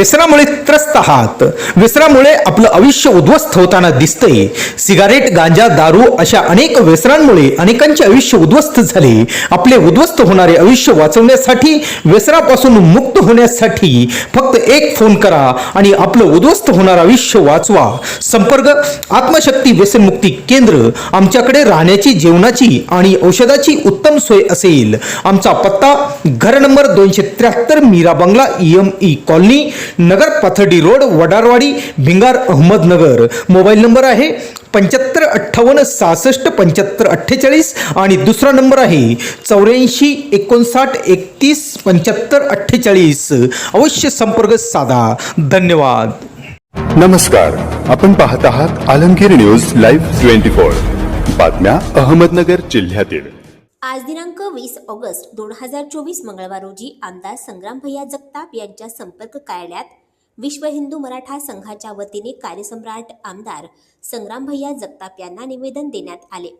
व्यसनामुळे त्रस्त आहात. व्यसनामुळे आपलं आयुष्य उद्ध्वस्त होताना दिसतंय. सिगारेट गांजा दारू अशा अनेक व्यसनांमुळे अनेकांचे आयुष्य उद्ध्वस्त झाले. आपले उद्ध्वस्त होणारे आयुष्य वाचवण्यासाठी व्यसनापासून मुक्त होण्यासाठी फक्त एक फोन करा आणि आपलं उद्ध्वस्त होणारं आयुष्य वाचवा. संपर्क आत्मशक्ती व्यसनमुक्ती केंद्र आमच्याकडे राहण्याची जेवणाची आणि औषधाची उत्तम सोय असेल. आमचा पत्ता घर नंबर दोनशे त्र्याहत्तर Meera bungalow M E colony नगर Pathardi road Vadarwadi Bhingar Ahmednagar. Mobile number आहे पंच्याहत्तर अठ्ठावन्न सहासष्ट पंच्याहत्तर अठ्ठेचाळीस आणि दुसरा नंबर आहे चौऱ्याऐंशी एकोणसाठ एकतीस पंच्याहत्तर अठ्ठेचाळीस. अवश्य संपर्क साधा. धन्यवाद. नमस्कार. आपण पाहत आहात Alamgir news live twenty four. बातम्या अहमदनगर जिल्ह्यातील. आज दिनांक वीस ऑगस्ट दोन हजार चोवीस मंगळवार रोजी आमदार संग्राम भैया जगताप यांच्या संपर्क कार्यालयात विश्व हिंदू मराठा संघाच्या वतीने कार्यसम्राट आमदार संग्राम भैया जगताप यांना निवेदन देण्यात आले.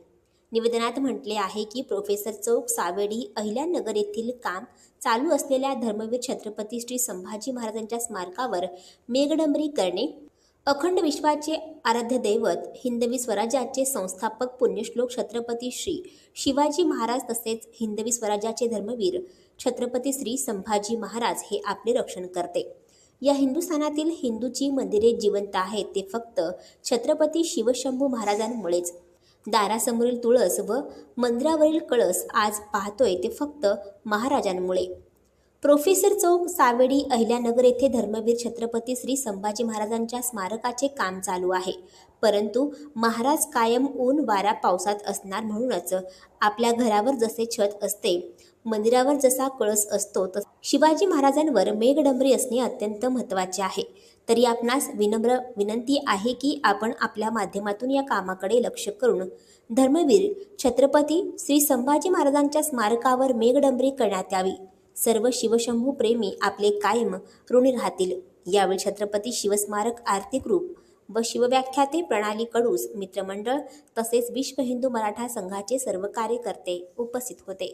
निवेदनात म्हटले आहे की प्रोफेसर चौक सावेडी अहिल्यानगर येथील काम चालू असलेल्या धर्मवीर छत्रपती श्री संभाजी महाराजांच्या स्मारकावर मेघडंबरी करणे अखंड विश्वाचे आराध्य दैवत हिंदवी स्वराज्याचे संस्थापक पुण्यश्लोक छत्रपती श्री शिवाजी महाराज तसेच हिंदवी स्वराज्याचे धर्मवीर छत्रपती श्री संभाजी महाराज हे आपले रक्षण करते. या हिंदुस्थानातील हिंदूची मंदिरे जिवंत आहेत ते फक्त छत्रपती शिवशंभू महाराजांमुळेच. दारासमोरील तुळस व मंदिरावरील कळस आज पाहतोय ते फक्त महाराजांमुळे. प्रोफेसर चौक सावेडी अहिल्यानगर येथे धर्मवीर छत्रपती श्री संभाजी महाराजांच्या स्मारकाचे काम चालू आहे. परंतु महाराज कायम ऊन वारा पावसात असणार म्हणूनच आपल्या घरावर जसे छत असते मंदिरावर जसा कळस असतो तस शिवाजी महाराजांवर मेघडंबरी असणे अत्यंत महत्त्वाचे आहे. तरी आपणास विनम्र विनंती आहे की आपण आपल्या माध्यमातून या कामाकडे लक्ष करून धर्मवीर छत्रपती श्री संभाजी महाराजांच्या स्मारकावर मेघडंबरी करण्यात यावी. सर्व शिवशंभू प्रेमी आपले कायम ऋणी राहतील. यावेळी छत्रपती शिवस्मारक आर्थिक रूप व शिवव्याख्याते प्रणाली कडूस मित्रमंडळ तसेच विश्व हिंदू मराठा संघाचे सर्व कार्यकर्ते उपस्थित होते.